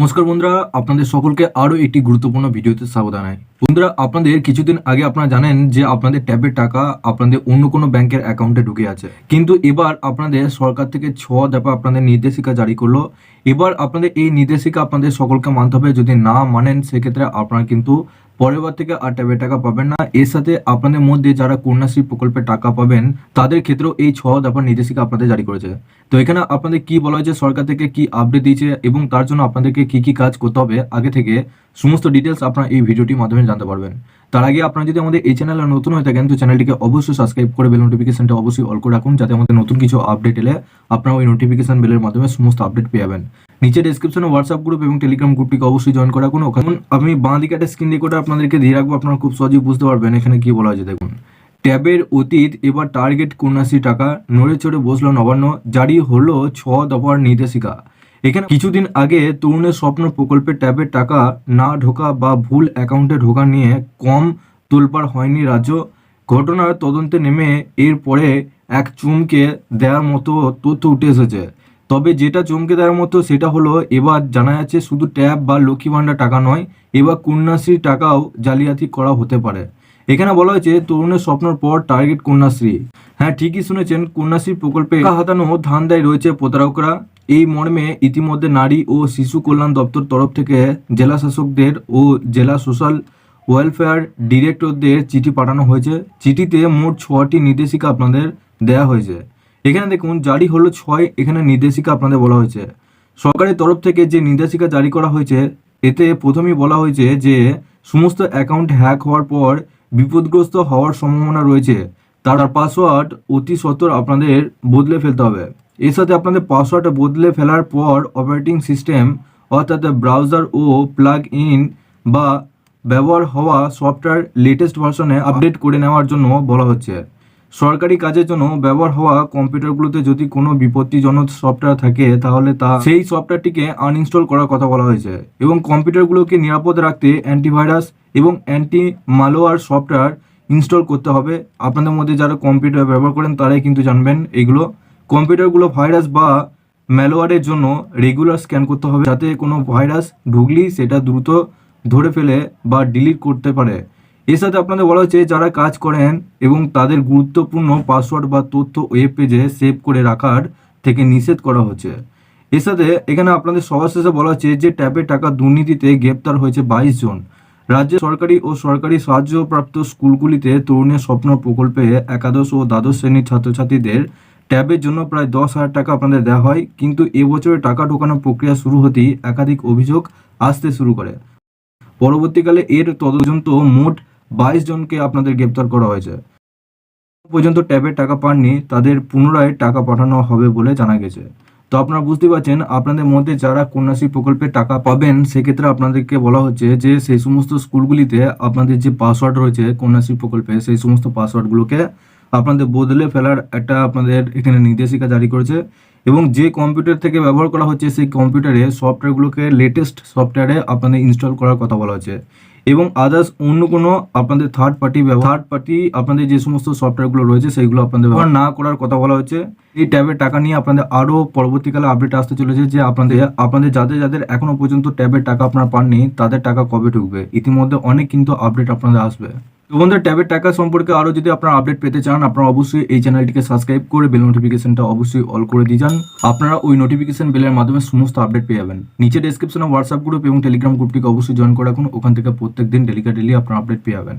নমস্কার বন্ধুরা, আপনাদের সকলকে আরও একটি গুরুত্বপূর্ণ ভিডিওতে স্বাগত জানাই। বন্ধুরা, আপনাদের কিছুদিন আগে আপনারা জানেন যে আপনাদের ট্যাবের টাকা আপনাদের অন্য কোনো ব্যাংকের অ্যাকাউন্টে ঢুকে আছে। কিন্তু এবার আপনাদের সরকার থেকে ছ দফা আপনাদের নির্দেশিকা জারি করল। এবার আপনাদের এই নির্দেশিকা আপনাদের সকলকে মানতে হবে। যদি না মানেন, সেক্ষেত্রে আপনারা কিন্তু পরের বার থেকে আর ট্যাবের টাকা পাবেন না। এর সাথে আপনাদের মধ্যে যারা কন্যাশ্রী প্রকল্পে টাকা পাবেন, তাদের ক্ষেত্রেও এই ছ দফার নির্দেশিকা আপনাদের জারি করেছে। তো এখানে আপনাদের কি বলা হয়েছে? সরকার থেকে কি আপডেট দিয়েছে? এবং তার জন্য আপনাদেরকে কি কি কাজ করতে হবে, আগে থেকে সমস্ত ডিটেলস আপনারা এই ভিডিওটির মাধ্যমে জানতে পারবেন। তার আগে আপনারা যদি আমাদের এই চ্যানেলে নতুন হয়ে থাকেন, তো চ্যানেলটিকে অবশ্যই সাবস্ক্রাইব করে বেল নোটিফিকেশনটা অবশ্যই অল করে রাখুন, যাতে আমাদের নতুন কিছু আপডেট এলে আপনারা ওই নোটিফিকেশন বেলের মাধ্যমে সমস্ত আপডেট পেয়ে যাবেন। নিচে ডেসক্রিপশনে হোয়াটসঅ্যাপ গ্রুপ এবং টেলিগ্রাম গ্রুপটিকে অবশ্যই জয়েন করা রাখুন। ওখানে আমি বাঁ দিকে একটা স্ক্রিন রেকর্ডার আপনাদেরকে দিয়ে রাখব, আপনারা খুব সহজেই বুঝতে পারবেন এখানে কি বলা হয়েছে। দেখুন, ট্যাবের অতীত, এবার টার্গেট কন্যাশ্রী টাকা নড়ে চড়ে বসল নবান্ন, জারি হলো ছ দফার নির্দেশিকা। এখানে কিছুদিন আগে তরুণের স্বপ্ন প্রকল্পে ট্যাবের টাকা না ঢোকা বা ভুল অ্যাকাউন্টে ঢোকা নিয়ে কম তোলপাড় হয়নি রাজ্য। ঘটনার তদন্তে নেমে এরপরে এক চুমকে দেওয়ার মতো তথ্য উঠে এসেছে। তবে যেটা চমকে দেওয়ার মতো সেটা হলো, এবার জানা যাচ্ছে শুধু ট্যাব বা লক্ষ্মী ভাণ্ডার টাকা নয়, এবার কন্যাশ্রীর টাকাও জালিয়াতি করা হতে পারে। এখানে বলা হয়েছে, তরুণের স্বপ্নের পর টার্গেট কন্যাশ্রী। হ্যাঁ ঠিকই শুনেছেন, কন্যাশ্রী প্রকল্পে হাতানো ধান্দায় রয়েছে প্রতারকরা। এই মর্মে ইতিমধ্যে নারী ও শিশু কল্যাণ দপ্তর তরফ থেকে জেলা শাসকদের ও জেলা সোশ্যাল ওয়েলফেয়ার ডিরেক্টরদের চিঠি পাঠানো হয়েছে। চিঠিতে মোট ছটি নির্দেশিকা আপনাদের দেয়া হয়েছে। এখানে দেখুন, জারি হলো ছয়, এখানে নির্দেশিকা আপনাদের বলা হয়েছে। সরকারের তরফ থেকে যে নির্দেশিকা জারি করা হয়েছে, এতে প্রথমেই বলা হয়েছে যে, সমস্ত অ্যাকাউন্ট হ্যাক হওয়ার পর বিপদগ্রস্ত হওয়ার সম্ভাবনা রয়েছে। তার পাসওয়ার্ড অতি সত্বর আপনাদের বদলে ফেলতে হবে। এর সাথে আপনাদের পাসওয়ার্ড বদলে ফেলার পর অপারেটিং সিস্টেম অর্থাৎ ব্রাউজার ও প্লাগ ইন বা ব্যবহার হওয়া সফটওয়্যার লেটেস্ট ভার্সনে আপডেট করে নেওয়ার জন্য বলা হচ্ছে। সরকারি কাজের জন্য ব্যবহার হওয়া কম্পিউটারগুলোতে যদি কোনো বিপত্তিজনক সফটওয়্যার থাকে, তাহলে তা সেই সফটওয়্যারটিকে আনইনস্টল করার কথা বলা হয়েছে এবং কম্পিউটারগুলোকে নিরাপদ রাখতে অ্যান্টিভাইরাস এবং অ্যান্টি মালোয়ার সফটওয়্যার ইনস্টল করতে হবে। আপনাদের মধ্যে যারা কম্পিউটার ব্যবহার করেন, তারাই কিন্তু জানবেন এগুলো। কম্পিউটারগুলো ভাইরাস বা ম্যালোয়ারের জন্য রেগুলার স্ক্যান করতে হবে যাতে কোনো ভাইরাস ঢুকলেই সেটা দ্রুত ধরে ফেলে বা ডিলিট করতে পারে। এর সাথে আপনাদের বলা হচ্ছে, যারা কাজ করেন এবং তাদের গুরুত্বপূর্ণ পাসওয়ার্ড বা তথ্য ওয়েব পেজে সেভ করে রাখার থেকে নিষেধ করা হচ্ছে। এর সাথে এখানে আপনাদের সবার শেষে বলা হচ্ছে যে ট্যাবের টাকা দুর্নীতিতে গ্রেপ্তার হয়েছে বাইশ জন। রাজ্য সরকারি ও সরকারি সাহায্যপ্রাপ্ত স্কুলগুলিতে তরুণের স্বপ্ন প্রকল্পে একাদশ ও দ্বাদশ শ্রেণির ছাত্রছাত্রীদের ট্যাবের জন্য প্রায় দশ হাজার টাকা আপনাদের দেওয়া হয়, কিন্তু এবছরে টাকা ঢোকানোর প্রক্রিয়া শুরু হতেই একাধিক অভিযোগ আসতে শুরু করে। পরবর্তীকালে এর তদন্ত মোট বাইশ জনকে আপনাদের গ্রেপ্তার করা হয়েছে। পর্যন্ত ট্যাবের টাকা পাননি, তাদের পুনরায় টাকা পাঠানো হবে বলে জানা গেছে। তো আপনারা বুঝতে পারছেন, আপনাদের মধ্যে যারা কন্যাশ্রী প্রকল্পের টাকা পাবেন, সেক্ষেত্রে আপনাদেরকে বলা হচ্ছে যে সেই সমস্ত স্কুলগুলিতে আপনাদের যে পাসওয়ার্ড রয়েছে কন্যাশ্রী প্রকল্পে, সেই সমস্ত পাসওয়ার্ডগুলোকে আপনাদের বদলে ফেলার একটা আপনাদের এখানে নির্দেশিকা জারি করেছে এবং যে কম্পিউটার থেকে ব্যবহার করা হচ্ছে, সেই কম্পিউটারে সফটওয়্যারগুলোকে লেটেস্ট সফটওয়্যারে আপনাদের ইনস্টল করার কথা বলা হচ্ছে। এবং আদার্স অন্য কোনো আপনাদের থার্ড পার্টি থার্ড পার্টি আপনাদের যে সমস্ত সফটওয়্যারগুলো রয়েছে, সেইগুলো আপনাদের ব্যবহার না করার কথা বলা হচ্ছে এই ট্যাবের টাকা নিয়ে আপনাদের আরও পরবর্তীকালে আপডেট আসতে চলেছে যে আপনাদের আপনাদের যাদের যাদের এখনও পর্যন্ত ট্যাবের টাকা আপনারা পাননি, তাদের টাকা কবে ঢুকবে? ইতিমধ্যে অনেক কিন্তু আপডেট আপনাদের আসবে। তো বন্ধুরা, ট্যাবের টাকা সম্পর্কে আরও যদি আপনারা আপডেট পেতে চান, আপনারা অবশ্যই এই চ্যানেলটিকে সাবস্ক্রাইব করে বেল নোটিফিকেশনটা অবশ্যই অল করে দিয়ে যান। আপনারা ওই নোটিফিকেশন বেলের মাধ্যমে সমস্ত আপডেট পেয়ে যাবেন। নিচে ডেসক্রিপশনে হোয়াটসঅ্যাপ গ্রুপ এবং টেলিগ্রাম গ্রুপটিকে অবশ্যই জয়েন করে রাখুন। ওখান থেকে প্রত্যেক দিন ডেলিকা ডেলি আপনারা আপডেট পেয়ে যাবেন।